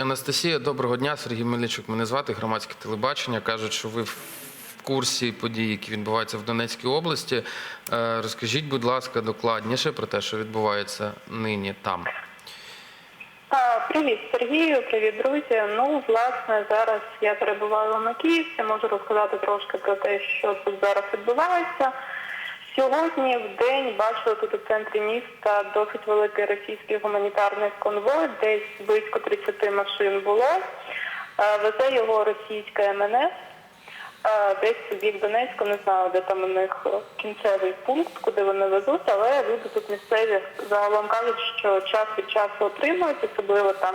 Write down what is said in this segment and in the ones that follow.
Анастасія, доброго дня. Сергій Мельничук. Мене звати громадське телебачення. Кажуть, що ви в курсі подій, які відбуваються в Донецькій області. Е, Розкажіть, будь ласка, докладніше про те, що відбувається нині там. Привіт, Сергію, привіт, друзі. Ну, власне, зараз я перебуваю на Київці, можу розказати трошки про те, що тут зараз відбувається. Сьогодні в день бачили тут у центрі міста досить великий російський гуманітарний конвой, десь близько 30 машин було. Е, Везе його російська МНС. Е, Десь у бік Донецька, не знаю, де там у них кінцевий пункт, куди вони везуть, але люди тут місцеві загалом кажуть, що час від часу отримують, особливо там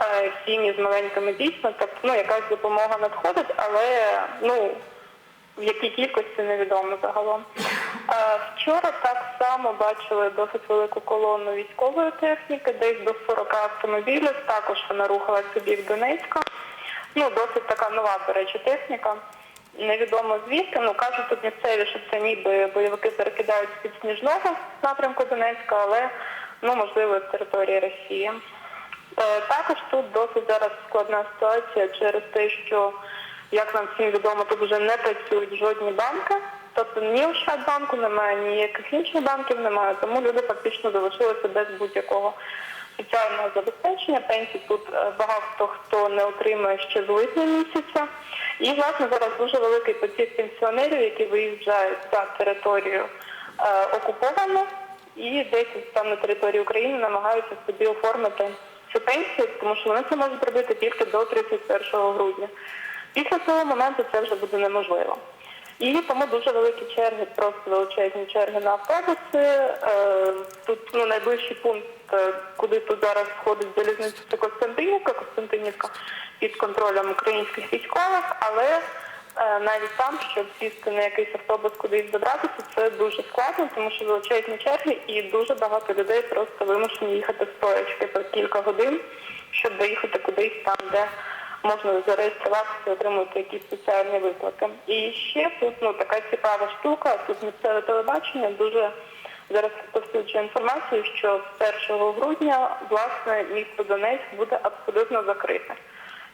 е, сім'ї з маленькими дітьми, тобто ну, якась допомога надходить, але ну, в якій кількості невідомо загалом. Вчора так само бачили досить велику колону військової техніки, десь до 40 автомобілів, також вона рухалася у бік Донецька. Ну, досить така нова, до речі, техніка. Невідомо звідки, ну кажуть тут місцеві, що це ніби бойовики перекидають з-під сніжного напрямку Донецька, але ну можливо з території Росії. Е, Також тут досить зараз складна ситуація через те, що як нам всім відомо, тут вже не працюють жодні банки. Тобто ні Ощадбанку немає, ніяких інших банків немає, тому люди фактично залишилися без будь-якого соціального забезпечення. Пенсій тут е, багато хто не отримує ще з липня місяця. І власне зараз дуже великий потік пенсіонерів, які виїжджають за територію е, окуповану і десь там на території України намагаються собі оформити цю пенсію, тому що вони це можуть робити тільки до 31 грудня. Після цього моменту це вже буде неможливо. І тому дуже великі черги, просто величезні черги на автобуси. Е, Тут ну, найближчий пункт, е, куди тут зараз входить залізниця, це Костянтинівка, Костянтинівка під контролем українських військових, але е, навіть там, щоб сісти на якийсь автобус кудись добратися, це дуже складно, тому що величезні черги і дуже багато людей просто вимушені їхати стоячки по кілька годин, щоб доїхати кудись там, де можна зареєструватися отримати якісь соціальні виплати. І ще тут ну така цікава штука, тут місцеве телебачення дуже зараз розповсюджує інформацію, що з 1 грудня власне місто Донецьк буде абсолютно закрите.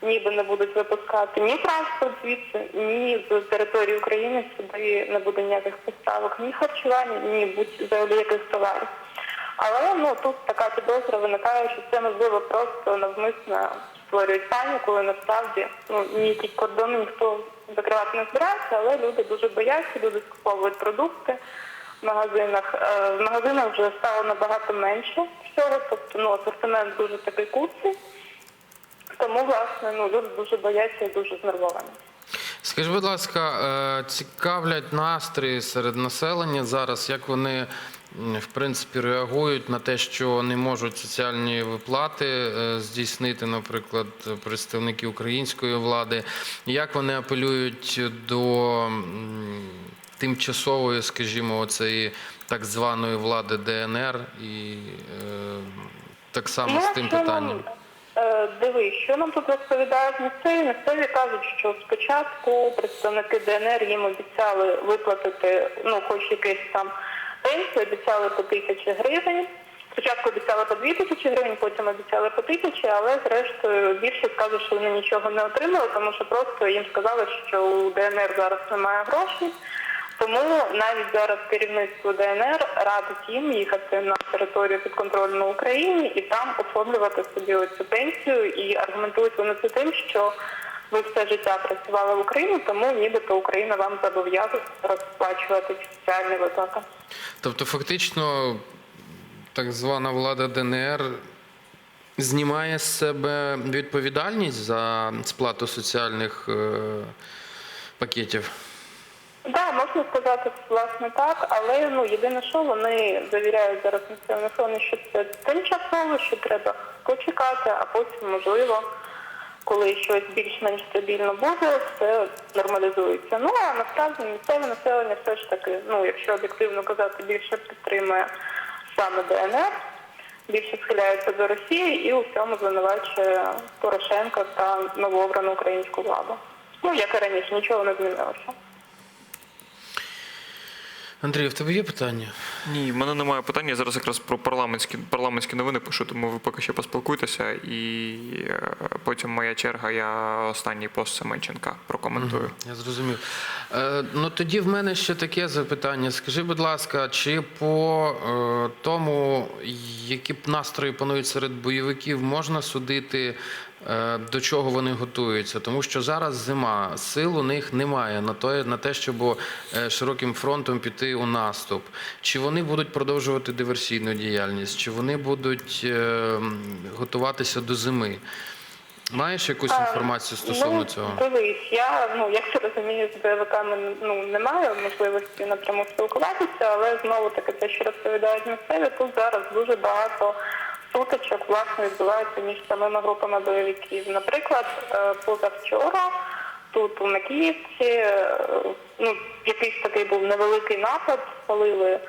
Ніби не будуть випускати ні транспорт звідси, ні з території України сюди не буде ніяких поставок, ні харчування, ні будь-взагалі яких товарів. Але ну тут така підозра виникає, що це можливо просто навмисно створюють паніку, насправді ну ніякі кордони ніхто закривати не збирається, але люди дуже бояться, люди скуповують продукти в магазинах. Е, В магазинах вже стало набагато менше всього, тобто ну асортимент дуже такий куций. Тому власне ну люди дуже бояться і дуже знервовані. Скажіть, будь ласка, е, цікавлять настрої серед населення зараз, як вони в принципі реагують на те, що не можуть соціальні виплати е, здійснити, наприклад, представники української влади, як вони апелюють до тимчасової, скажімо, оцеї так званої влади ДНР і е, так само з тим що нам, питанням. е, Дивись, що нам тут розповідають місцеві? Місцеві кажуть, що спочатку представники ДНР їм обіцяли виплатити, ну, хоч якийсь там пенсію, обіцяли по тисячі гривень. Спочатку обіцяли по дві тисячі гривень, потім обіцяли по тисячі, але зрештою більше скажуть, що вони нічого не отримали, тому що просто їм сказали, що у ДНР зараз немає грошей. Тому навіть зараз керівництво ДНР радить їм їхати на територію підконтрольну Україні і там оформлювати собі оцю пенсію. І аргументують вони це тим, що ви все життя працювали в Україні, тому нібито Україна вам зобов'язує розплачувати ці соціальні виплати. Тобто, фактично, так звана влада ДНР знімає з себе відповідальність за сплату соціальних е, пакетів. Так, да, можна сказати власне так, але ну єдине, що вони завіряють зараз місцеве населення, що це тимчасово, що треба почекати, а потім можливо, коли щось більш-менш стабільно буде, все нормалізується. Ну а насправді місцеве населення все ж таки, ну якщо об'єктивно казати, більше підтримує саме ДНР, більше схиляється до Росії і у всьому звинувачує Порошенка та новообрану українську владу. Ну як і раніше, нічого не змінилося. Андрій, в тебе є питання? Ні, в мене немає питання. Я зараз якраз про парламентські парламентські новини пишу, тому ви поки що поспілкуйтеся, і е, потім моя черга. Я останній пост Семенченка прокоментую. Я зрозумів. Е, ну тоді в мене ще таке запитання. Скажи, будь ласка, чи по е, тому, які б настрої панують серед бойовиків, можна судити, е, до чого вони готуються? Тому що зараз зима, сил у них немає на те, на те, щоб е, широким фронтом піти у наступ. Чи вони будуть продовжувати диверсійну діяльність, чи вони будуть е, готуватися до зими? Маєш якусь інформацію стосовно ну, цього? Дивись, я ну як ти розумієш, з бойовиками ну немає можливості напряму спілкуватися, але знову таки те, що розповідають місцеві, тут зараз дуже багато сутичок власне відбувається між самими групами бойовиків. Наприклад, е, позавчора тут у Макіївці е, ну якийсь такий був невеликий напад, спалили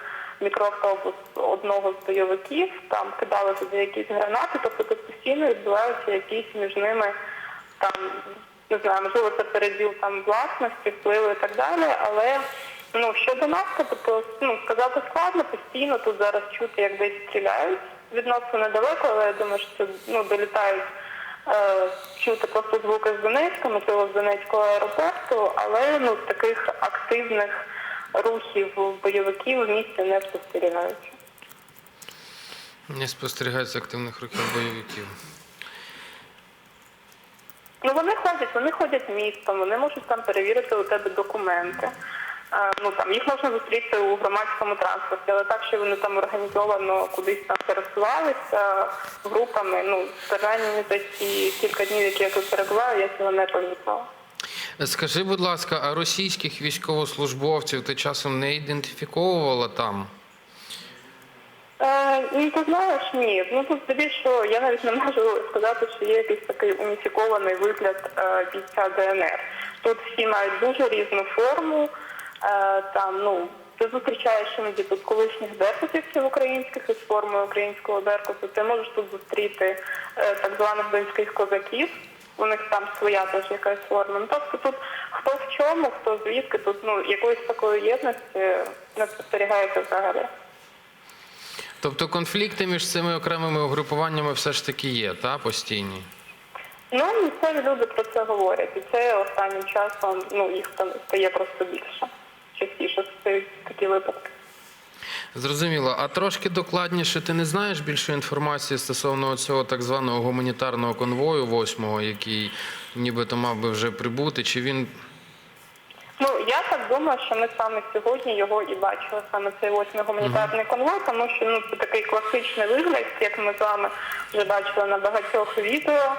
мікроавтобус одного з бойовиків, там кидали туди якісь гранати, тобто тут постійно відбуваються якісь між ними там, не знаю, можливо, це переділ там власності, впливу і так далі, але ну щодо наступу, то ну сказати складно, постійно тут зараз чути, як десь стріляють. Відносно недалеко, але я думаю, що це ну долітають е, чути просто звуки з Донецька, можливо, з Донецького аеропорту, але ну таких активних рухів бойовиків в місті не спостерігаються. Не спостерігається активних рухів бойовиків. Ну вони ходять, вони ходять містом, вони можуть там перевірити у тебе документи. Ну там їх можна зустріти у громадському транспорті, але так, що вони там організовано кудись там пересувалися групами. Ну принаймні за ці кілька днів, які я тут перебуваю, я цього не помітила. Скажи, будь ласка, а російських військовослужбовців ти часом не ідентифіковувала там? Е, ну, ти знаєш, ні. Ну тут здебільшого я навіть не можу сказати, що є якийсь такий уніфікований вигляд е, бійця ДНР. Тут всі мають дуже різну форму. Е, там, ну, ти зустрічаєш іноді тут колишніх беркутівців українських із формою українського беркуту. Ти можеш тут зустріти е, так званих донських козаків. У них там своя теж якась форма. Ну, тобто тут хто в чому, хто звідки, тут ну якоїсь такої єдності не спостерігається взагалі. Тобто конфлікти між цими окремими угрупуваннями все ж таки є, та постійні? Ну, місцеві люди про це говорять, і це останнім часом ну, їх ста- стає просто більше. Частіше стають такі випадки. Зрозуміло. А трошки докладніше, ти не знаєш більше інформації стосовно цього так званого гуманітарного конвою восьмого, який нібито мав би вже прибути, чи він Ну, я так думаю, що ми саме сьогодні його і бачили, саме цей восьмий гуманітарний конвой, тому що ну, це такий класичний вигляд, як ми з вами вже бачили на багатьох відео,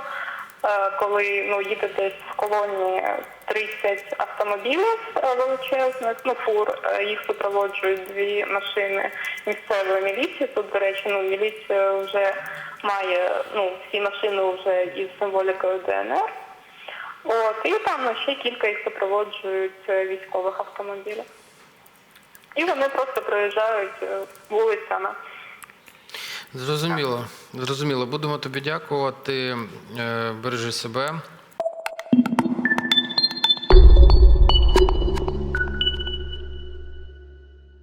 коли ну, їде десь в колоні 30 автомобілів е, величезних, ну фур, е, їх супроводжують дві машини місцевої міліції. Тут, до речі, ну, міліція вже має ну, всі машини вже із символікою ДНР. От, і там ще кілька їх супроводжують е, військових автомобілів. І вони просто проїжджають е, вулицями. Зрозуміло, зрозуміло. Будемо тобі дякувати. Е, Бережи себе.